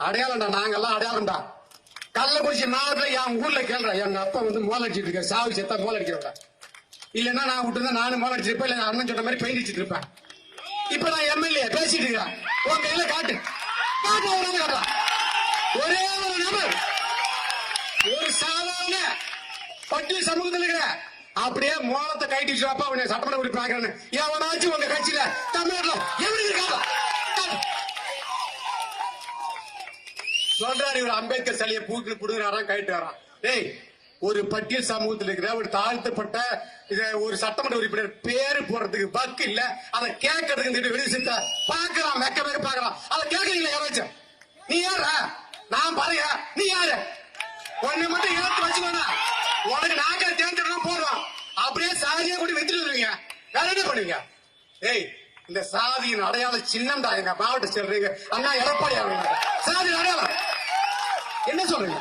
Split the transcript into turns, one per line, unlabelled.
அடையாளம்டா நாங்கெல்லாம் அடையாளம்டா. கள்ளக்குறிச்சி நாட்டுல என் ஊர்ல கேள்றேன் எங்க அப்பா வந்து மோலடிச்சிட்டு இருக்க சாவு செத்தா மோல் அடிக்கிறவங்க இல்லன்னா நான் விட்டுருந்தா நானும் மோலடிச்சிருப்பேன் இல்லை இல்ல அண்ணன் சொன்ன மாதிரி பெயிண்ட் அடிச்சிட்டு இருப்பேன். இப்ப நான் எம்எல்ஏ பேசிட்டு இருக்கிறேன். உன் கையில காட்டு. காட்டு ஒரு நாள் காட்டலாம் ஒரே ஒரு நபர். ஒரு சாதாரண பட்டி சமூகத்தில் இருக்கிற அப்படியே மோளத்தை கைட்டி வச்சுப்பா அவனை சட்டமன்ற உறுப்பினர் எவனாச்சும் உங்க கட்சியில சொல்றாரு இவர் அம்பேத்கர் சிலையை பூட்டு புடுங்கிறாராம் வரான் டேய் ஒரு பட்டியல் சமூகத்தில் இருக்கிற ஒரு தாழ்த்தப்பட்ட இத ஒரு சட்டமன்ற உறுப்பினர் பேரு போடுறதுக்கு பக்கு இல்ல. அதை கேட்கறதுக்கு இந்த வெளியே சித்த பாக்கலாம் மெக்க மெக்க பாக்கலாம் அதை கேட்கறீங்களா யாராச்சும்? நீ யாரா நான் பாருங்க நீ யாரு? ஒண்ணு மட்டும் ஏத்து வச்சுக்கோனா உனக்கு நாங்க தேர்ந்தெடுக்கலாம் போடுவோம் அப்படியே சாதியா கூட வித்துட்டு வருவீங்க வேற என்ன பண்ணுவீங்க? ஏய் இந்த சாதியின் அடையாள சின்னம் தான் எங்க மாவட்ட செல்றீங்க அண்ணா எடப்பாடி அவங்க என்ன சொல்றீங்க?